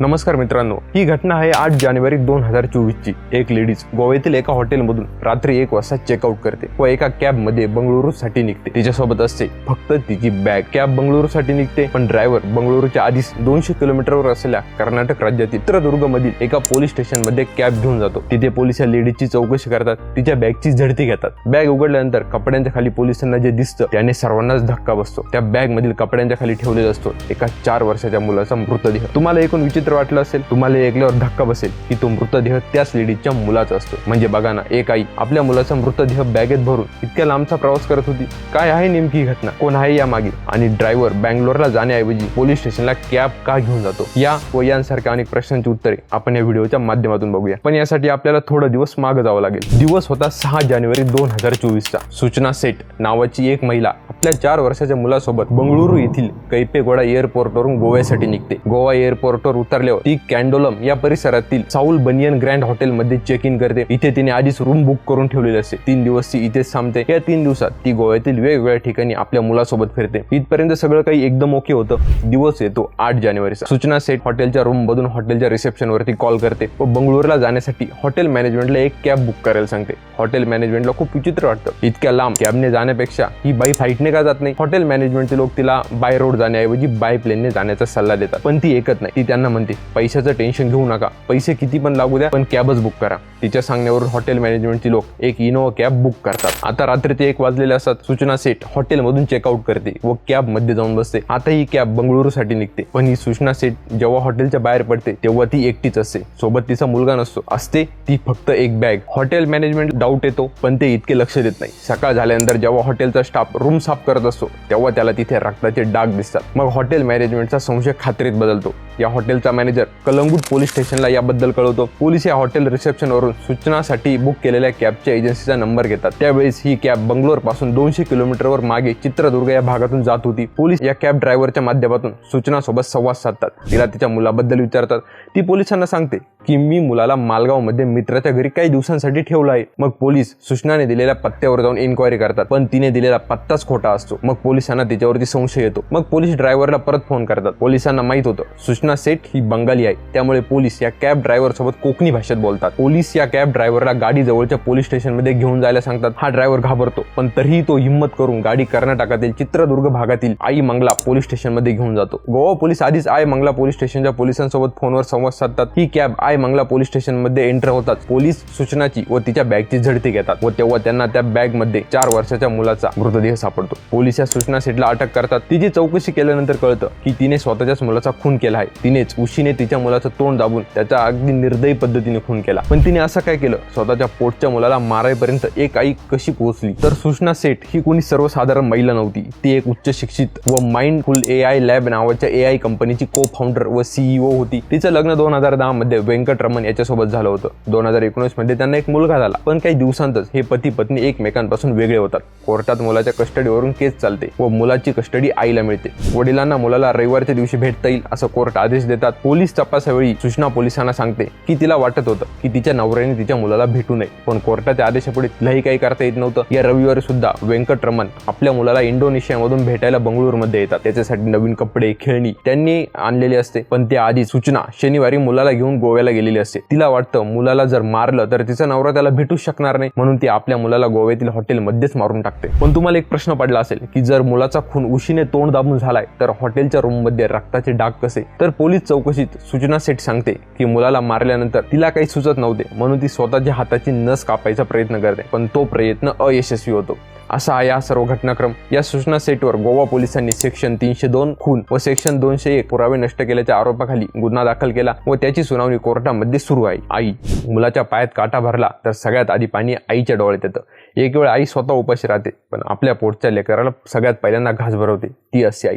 नमस्कार मित्रांनो ही घटना आहे आठ जानेवारी दोन हजार चोवीस ची एक लेडीज गोव्यातील एका हॉटेलमधून रात्री एक वाजता चेकआउट करते व एका कॅबमध्ये बंगळुरू साठी निघते. तिच्यासोबत असते फक्त तिची बॅग. कॅब बंगळुरू साठी निघते पण ड्रायव्हर बंगळुरूच्या आधीच दोनशे किलोमीटरवर असलेल्या कर्नाटक राज्यातील चित्रदुर्ग मधील एका पोलीस स्टेशनमध्ये कॅब घेऊन जातो. तिथे पोलीस या लेडीजची चौकशी करतात तिच्या बॅगची झडती घेतात. बॅग उघडल्यानंतर कपड्यांच्या खाली पोलिसांना जे दिसतं त्याने सर्वांनाच धक्का बसतो. त्या बॅग मधील कपड्यांच्या खाली ठेवलेला असतो एका चार वर्षाच्या मुलाचा मृतदेह. तुम्हाला एकूण विचित्र वाटलं असेल तुम्हाला ऐकल्यावर धक्का बसेल की तो मृतदेह त्याच लेडीजच्या मुलाचा असतो. म्हणजे बघा ना एक आई आपल्या मुलाचा मृतदेह बॅगेत भरून इतक्या लांबचा प्रवास करत होती. काय आहे नेमकी ही घटना? कोण आहे या मागे आणि ड्रायव्हर बँगलोरला जाण्याऐवजी पोलीस स्टेशनला कॅब का घेऊन जातो? या व यांसारख्या अनेक प्रश्नांची उत्तरे आपण या व्हिडिओच्या माध्यमातून बघूया. पण यासाठी आपल्याला थोडा दिवस मागे जावं लागेल. दिवस होता सहा जानेवारी दोन हजार चोवीसचा. सूचना सेट नावाची एक महिला आपल्या चार वर्षाच्या मुलासोबत बंगळुरू येथील कैपेगोडा एअरपोर्टवरून गोव्यासाठी निघते. गोवा एअरपोर्टवर उतरल्यावर ती कॅन्डोलम या परिसरातील साऊल बनियन ग्रँड हॉटेलमध्ये चेक इन करते. इथे तिने आधीच रूम बुक करून ठेवलेली असते. तीन दिवस ती इथेच थांबते. या तीन दिवसात ती गोव्यातील वेगवेगळ्या ठिकाणी आपल्या मुलासोबत फिरते. इथपर्यंत सगळं काही एकदम ओके होतं. दिवस येतो आठ जानेवारीचा. सूचना सेट हॉटेलच्या रूम मधून हॉटेलच्या रिसेप्शनवरती कॉल करते व बंगळुरूला जाण्यासाठी हॉटेल मॅनेजमेंटला एक कॅब बुक करायला सांगते. हॉटेल मॅनेजमेंटला खूप विचित्र वाटतं. इतक्या लांब कॅबने जाण्यापेक्षा ही बाई फ्लाईटने का जात नाही? हॉटेल मॅनेजमेंटचे लोक तिला बाय रोड जाण्याऐवजी बाय प्लेनने जाण्याचा सल्ला देतात. पण ती ऐकत नाही. ती त्यांना म्हणते पैशाचं टेन्शन घेऊ नका. पैसे किती पण लागू द्या पण कॅबच बुक करा. तिच्या सांगण्यावरून हॉटेल मॅनेजमेंटची लोक एक इनोवा कॅब बुक करतात. आता रात्री ते एक वाजलेले असतात. सूचना सेट हॉटेलमधून चेकआउट करते व कॅबमध्ये जाऊन बसते. आता ही कॅब बंगळुरूसाठी निघते. पण ही सूचना सेट जेव्हा हॉटेलच्या बाहेर पडते तेव्हा ती एकटीच असते. सोबत तिचा मुलगा नसतो. असते ती फक्त एक बॅग हॉटेल मॅनेजमेंट डाऊट येतो पण ते इतके लक्ष देत नाही. सकाळ झाल्यानंतर जेव्हा हॉटेलचा स्टाफ रूम साफ करत असतो तेव्हा त्याला तिथे रक्ताचे डाग दिसतात. मग हॉटेल मॅनेजमेंटचा संशय खात्रीत बदलतो. या हॉटेलचा मॅनेजर कलंगूट पोलीस स्टेशनला याबद्दल कळवतो. पोलीस या हॉटेल रिसेप्शनवरून सूचनासाठी बुक केलेल्या कॅबच्या एजन्सीचा नंबर घेतात. त्यावेळेस ही कॅब बंगलोरपासून दोनशे किलोमीटरवर मागे चित्रदुर्ग या भागातून जात होती. पोलीस या कॅब ड्रायव्हरच्या माध्यमातून सूचनासोबत संवाद साधतात. तिला तिच्या मुलाबद्दल विचारतात. ती पोलिसांना सांगते की मी मुलाला मालगावमध्ये मित्राच्या घरी काही दिवसांसाठी ठेवलं आहे. मग पोलीस सूचनाने दिलेल्या पत्त्यावर जाऊन इन्क्वायरी करतात. पण तिने दिलेला पत्ताच खोटा असतो. मग पोलिसांना तिच्यावरती संशय येतो. मग पोलीस ड्रायव्हरला परत फोन करतात. पोलिसांना माहीत होतं. सूचना सेठ ही बंगाली आहे. त्यामुळे पोलीस या कॅब ड्रायव्हर सोबत कोकणी भाषेत बोलतात. पोलीस या कॅब ड्रायव्हरला गाडी जवळच्या पोलीस स्टेशनमध्ये घेऊन जायला सांगतात. हा ड्रायव्हर घाबरतो. पण तरीही तो हिंमत करून गाडी कर्नाटकातील चित्रदुर्ग भागातील आई मंगला पोलीस स्टेशनमध्ये घेऊन जातो. गोवा पोलीस आधीच आय मंगला पोलीस स्टेशनच्या पोलिसांसोबत फोनवर संवाद साधतात. ही कॅब आय मंगला पोलीस स्टेशनमध्ये एंटर होतात पोलीस सूचनाची व तिच्या बॅगची झडती घेतात व तेव्हा त्यांना त्या बॅगमध्ये चार वर्षाच्या मुलाचा मृतदेह सापडतो. पोलीस या सूचना सेटला अटक करतात. तिची चौकशी केल्यानंतर कळतं की तिने स्वतःच्याच मुलाचा खून केला आहे. तिनेच उशीने तिच्या मुलाचं तोंड दाबून त्याचा अगदी निर्दयी पद्धतीने खून केला. पण तिने असं काय केलं? स्वतःच्या पोटच्या मुलाला मारायपर्यंत एक आई कशी पोहोचली? तर सूचना सेठ ही कोणी सर्वसाधारण महिला नव्हती. ती एक उच्च शिक्षित व माइंडफुल ए आय लॅब नावाच्या ए आय कंपनीची को फाउंडर व सीईओ होती. तिचं लग्न दोन हजार दहा मध्ये व्यंकटरमण याच्यासोबत झालं होतं. दोन हजार एकोणीसमध्ये त्यांना एक मुलगा झाला. पण काही दिवसांतच हे पती पत्नी एकमेकांपासून वेगळे होतात. कोर्टात मुलाच्या कस्टडीवरून केस चालते व मुलाची कस्टडी आईला मिळते. वडिलांना मुलाला रविवारच्या दिवशी भेटता येईल असं कोर्ट आदेश देतात. पोलीस तपासावेळी सूचना पोलिसांना सांगते की तिला वाटत होतं की तिच्या नवऱ्याने तिच्या मुलाला भेटू नये. पण कोर्टाच्या आदेशापुढे तिलाही काही करता येत नव्हतं. या रविवारी सुद्धा व्यंकटरमण आपल्या मुलाला इंडोनेशियामधून भेटायला बंगळुरूमध्ये येतात. त्याच्यासाठी नवीन कपडे खेळणी त्यांनी आणलेली असते. पण त्या आधी सूचना शनिवारी मुलाला घेऊन गोव्याला गेलेली असते. तिला वाटतं मुलाला जर मारलं तर तिचा नवरा त्याला भेटूच शकणार नाही. म्हणून ती आपल्या मुलाला गोव्यातील हॉटेलमध्येच मारून टाकते. पण तुम्हाला एक प्रश्न पडला असेल की जर मुलाचा खून उशीने तोंड दाबून झालाय तर हॉटेलच्या रूममध्ये रक्ताचे डाग कसे? तर पोलीस चौकशी चौकशीत सूचना सेट सांगते की मुलाला मारल्यानंतर तिला काही सुचत नव्हते म्हणून ती स्वतःच्या हाताची नस कापायचा प्रयत्न करते पण तो प्रयत्न अयशस्वी होतो. असा या हा सर्व घटनाक्रम या सूचना सेटवर गोवा पोलिसांनी सेक्शन तीनशे दोन खून व सेक्शन दोनशे एक पुरावे नष्ट केल्याच्या आरोपाखाली गुन्हा दाखल केला व त्याची सुनावणी कोर्टामध्ये सुरू आहे. आई मुलाच्या पायात काटा भरला तर सगळ्यात आधी पाणी आईच्या डोळ्यात येतं. एक वेळ आई स्वतः उपाशी राहते पण आपल्या पोटच्या लेकराला सगळ्यात पहिल्यांदा घास भरवते. ती असते आई.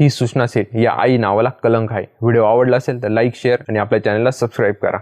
ही सूचना सेल या आई नावाला कलंक आहे. व्हिडिओ आवडला असेल तर लाईक शेअर आणि आपल्या चॅनलला सबस्क्राईब करा.